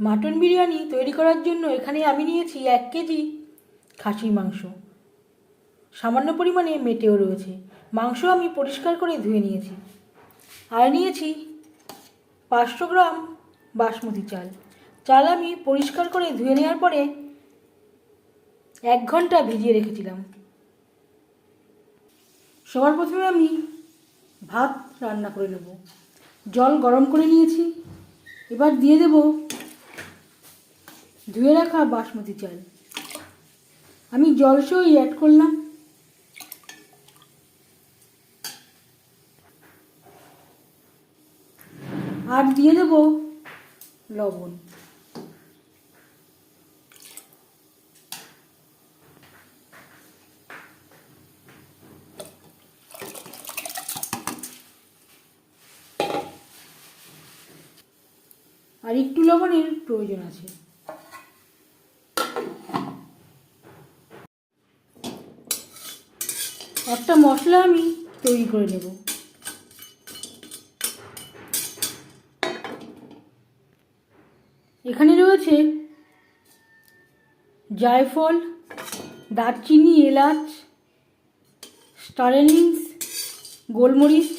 Mutton biryani তৈরি করার জন্য এখানে আমি নিয়েছি এক কেজি খাসির মাংস। সামান্য পরিমাণে মেটেও রয়েছে। মাংস আমি পরিষ্কার করে ধুয়ে নিয়েছি। আর নিয়েছি পাঁচশো গ্রাম বাসমতি চাল। চাল আমি পরিষ্কার করে ধুয়ে নেওয়ার পরে এক ঘণ্টা ভিজিয়ে রেখেছিলাম। সবার প্রথমে আমি ভাত রান্না করে নেব। জল গরম করে নিয়েছি। এবার দিয়ে দেব ধুয়ে রাখা বাসমতি চাল। আমি জল সই অ্যাড করলাম। আর দিয়ে দেব লবণ। আর একটু লবণের প্রয়োজন আছে। একটা মশলা আমি তৈরি করে নেব। এখানে রয়েছে জায়ফল, দারচিনি, এলাচ, স্টারেলিংস, গোলমরিচ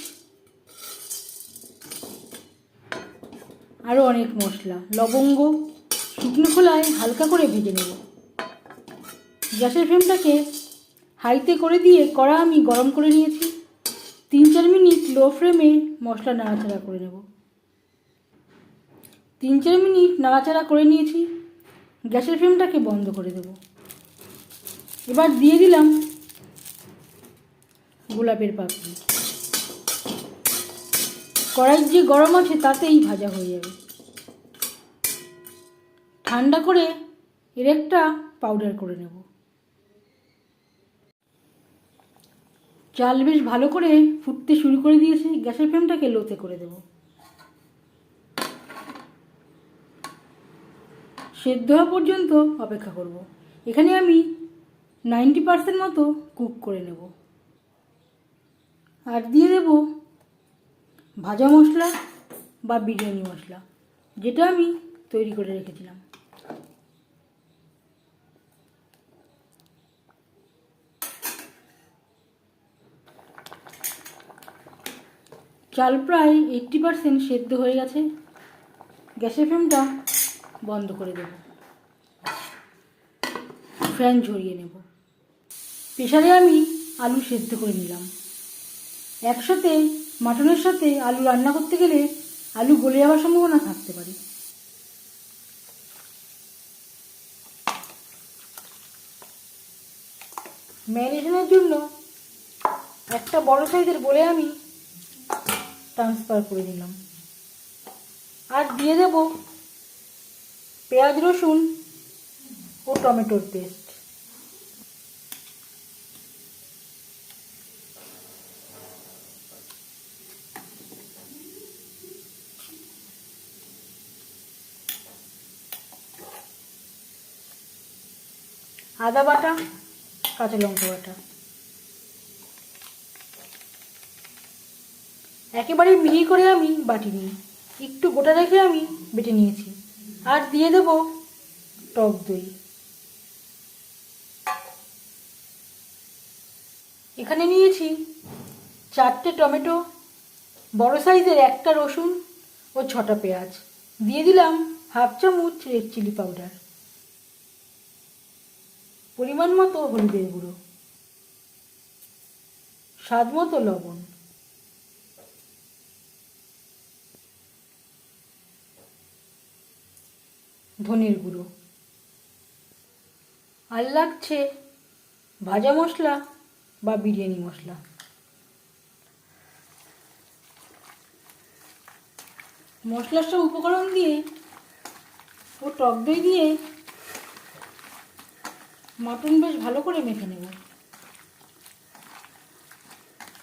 আরও অনেক মশলা, লবঙ্গ, শুকনো খোলায় হালকা করে ভেজে নেব। গ্যাসের ফ্লেমটাকে হাইতে করে দিয়ে কড়া আমি গরম করে নিয়েছি। তিন চার মিনিট লো ফ্লেমে মশলা নাড়াচাড়া করে নেব। তিন চার মিনিট নাড়াচাড়া করে নিয়েছি। গ্যাসের ফ্লেমটাকে বন্ধ করে দেব। এবার দিয়ে দিলাম গোলাপের পাপড়ি। কড়াই যে গরম আছে তাতেই ভাজা হয়ে যাবে। ঠান্ডা করে এর একটা পাউডার করে নেব। চাল বেশ ভালো করে ফুটতে শুরু করে দিয়েছে, গ্যাসের ফ্লেমটাকে লোতে করে দেব। সেদ্ধ হওয়া পর্যন্ত অপেক্ষা করব। এখানে আমি নাইনটি পার্সেন্ট মতো কুক করে নেব। আর দিয়ে দেব ভাজা মশলা বা বিরিয়ানি মশলা, যেটা আমি তৈরি করে রেখেছিলাম। চাল প্রায় এইট্টি পারসেন্ট সেদ্ধ হয়ে গেছে। গ্যাসের ফ্লেমটা বন্ধ করে দেব। ফ্যান ঝরিয়ে নেব। প্রেশারে আমি আলু সেদ্ধ করে নিলাম। একসাথে মাটনের সাথে আলু রান্না করতে গেলে আলু গলে যাওয়ার সম্ভাবনা থাকতে পারে। ম্যারিনেশনের জন্য একটা বড় সাইজের বলে আমি ট্রান্সফার করে দিলাম। আর দিয়ে দেব পেঁয়াজ, রসুন ও টমেটোর পেস্ট আদা বাটা, কাঁচা লঙ্কা বাটা। একেবারে মিহি করে আমি বাটি নিই একটু গোটা রেখে আমি বেটে নিয়েছি। আর দিয়ে দেব টক দই। এখানে নিয়েছি চারটে টমেটো, বড় সাইজের একটা রসুন ও ছটা পেঁয়াজ। দিয়ে দিলাম হাফ চামচ রেড চিলি পাউডার। পরিমাণ মতো হলুদের গুঁড়ো। স্বাদ মতো লবণ। ধনের গুঁড়ো। আর লাগছে ভাজা মশলা বা বিরিয়ানি মশলা। মশলার সব উপকরণ দিয়ে ও টক দই দিয়ে মাটন বেশ ভালো করে মেখে নেব।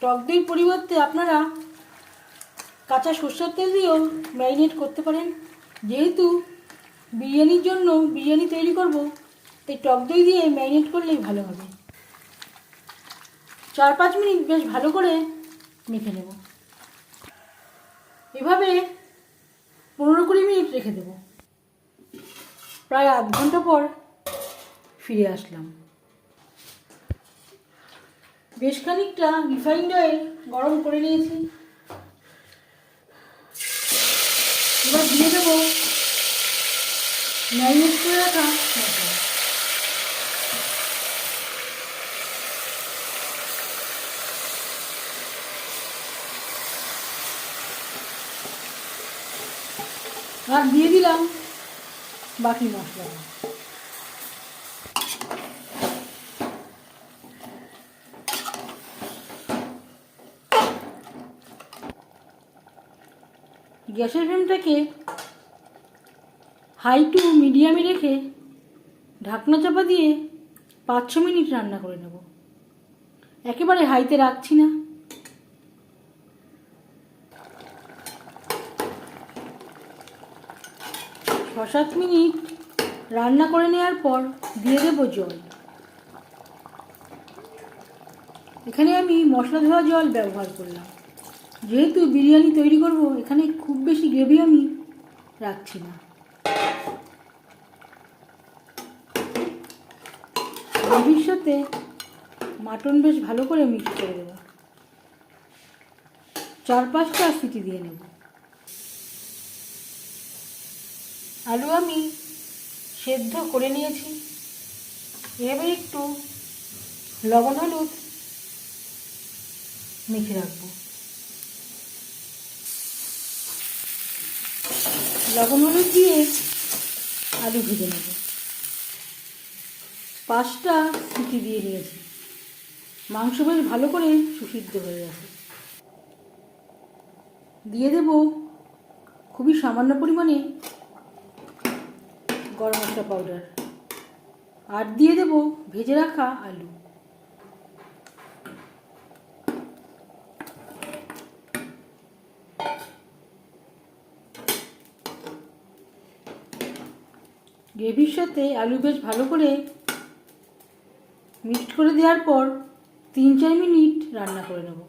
টক দই পরিবর্তে আপনারা কাঁচা সর্ষের তেল দিয়েও ম্যারিনেট করতে পারেন। যেহেতু বিরিয়ানির জন্য বিরিয়ানি তৈরি করব, তাই টক দই দিয়ে ম্যারিনেট করলেই ভালো হবে। চার পাঁচ মিনিট বেশ ভালো করে মেখে নেব। এভাবে পনেরো কুড়ি মিনিট রেখে দেবো। প্রায় আধ ঘণ্টা পর ফিরে আসলাম। বেশ খানিকটা রিফাইন্ড অয়েল গরম করে নিয়েছি। এবার দিয়ে দেবো ম্যারিনেট করে রাখা মটন আর দিয়ে দিলাম বাকি মশলা। গ্যাসের ফ্লেমটাকে হাই টু মিডিয়ামে রেখে ঢাকনা চাপা দিয়ে পাঁচ ছ মিনিট রান্না করে নেব। একেবারে হাইতে রাখছি না। ছ সাত মিনিট রান্না করে নেওয়ার পর দিয়ে দেবো জল। এখানে আমি মশলা ধোয়া জল ব্যবহার করলাম। যেহেতু বিরিয়ানি তৈরি করব, এখানে খুব বেশি গ্রেভি আমি রাখছি না গ্রেভির সাথে মাটন বেশ ভালো করে মিক্স করে দেবো। চার পাঁচটা সিটি দিয়ে নেব। আলু আমি সেদ্ধ করে নিয়েছি। এবার একটু লবণ, হলুদ মেখে রাখব। লবণ, হলুদ দিয়ে আলু ভেজে নেব। পাঁচটা সিটি দিয়ে নিয়েছি। মাংস বেশ ভালো করে সুসিদ্ধ হয়ে গেছে। দিয়ে দেব খুবই সামান্য পরিমাণে গরম মশলা পাউডার আর দিয়ে দেব ভেজে রাখা আলু। গ্রেভির সাথে আলু বেশ ভালো করে মিক্সড করে দেওয়ার পর তিন চার মিনিট রান্না করে নেব।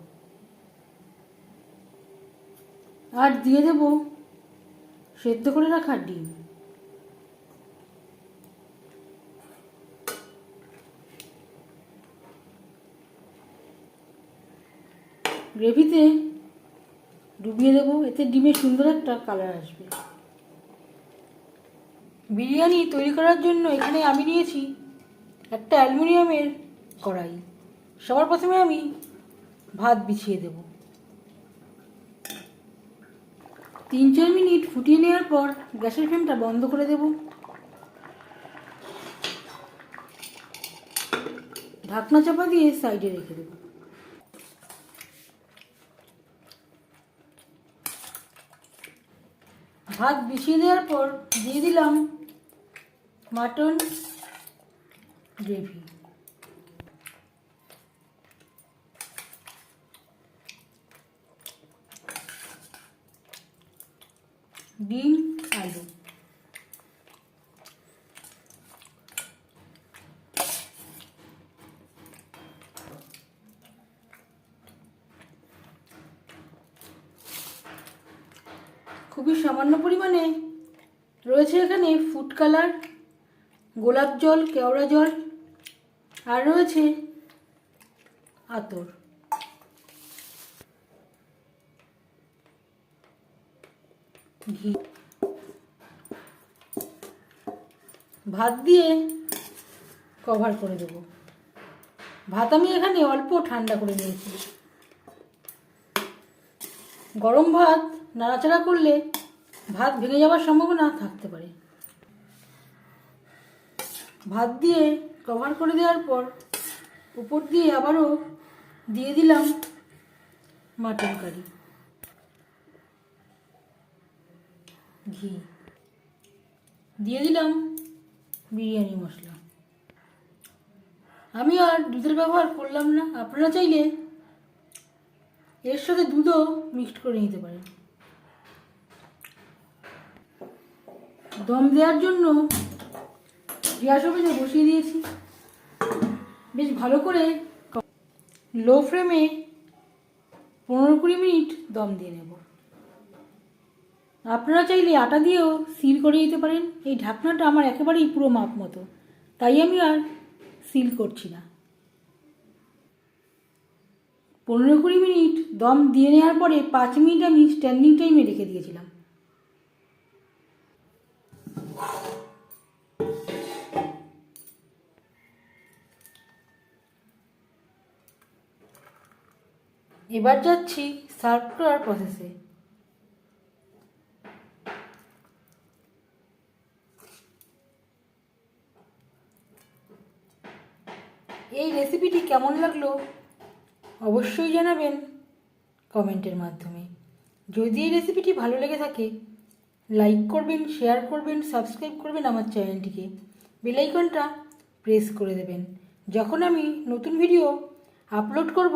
আর দিয়ে দেব সেদ্ধ করে রাখা ডিম। গ্রেভিতে ডুবিয়ে দেবো, এতে ডিমের সুন্দর একটা কালার আসবে। বিরিয়ানি তৈরি করার জন্য এখানে আমি নিয়েছি একটা অ্যালুমিনিয়ামের কড়াই। সবার প্রথমে আমি ভাত বিছিয়ে দেব। তিন চার মিনিট ফুটিয়ে নেওয়ার পর গ্যাসের ফ্লেমটা বন্ধ করে দেব। ঢাকনা চাপা দিয়ে সাইডে রেখে দেব। ভাত বিছিয়ে দেওয়ার পর দিয়ে দিলাম মাটন গ্রেভি ডিম আলু খুবই সামান্য পরিমাণে রয়েছে এখানে ফুড কালার গোলাপ জল কেওড়া জল আর রয়েছে আতর। ঘি। ভাত দিয়ে কভার করে দেব। ভাত আমি এখানে অল্প ঠান্ডা করে নিয়েছি। গরম ভাত নাড়াচাড়া করলে ভাত ভেঙে যাওয়ার সম্ভাবনা থাকতে পারে। ভাত দিয়ে কভার করে দেওয়ার পর উপর দিয়ে আবারও দিয়ে দিলাম মাটন কারি। ঘি। দিয়ে দিলাম বিরিয়ানি মশলা। আমি আর দুধের ব্যবহার করলাম না, আপনারা চাইলে এর সাথে দুধও মিক্সড করে নিতে পারেন। দম দেওয়ার জন্য গ্যাস ওভেনে বসিয়ে দিয়েছি। বেশ ভালো করে লো ফ্লেমে পনেরো কুড়ি মিনিট দম দিয়ে নেব। আপনারা চাইলে আটা দিয়েও সিল করে দিতে পারেন। এই ঢাকনাটা আমার একেবারেই পুরো মাপ মতো। তাই আমি আর সিল করছি না। পনেরো কুড়ি মিনিট দম দিয়ে নেওয়ার পরে পাঁচ মিনিট আমি স্ট্যান্ডিং টাইমে রেখে দিয়েছিলাম। এবার যাচ্ছি সার্ভ করার প্রসেসে এই রেসিপিটি কেমন লাগল অবশ্যই জানাবেন কমেন্টের মাধ্যমে। যদি এই রেসিপিটি ভালো লেগে থাকে লাইক করবেন শেয়ার করবেন সাবস্ক্রাইব করবেন আমার চ্যানেলটিকে বেলাইকনটা প্রেস করে দেবেন। যখন আমি নতুন ভিডিও আপলোড করব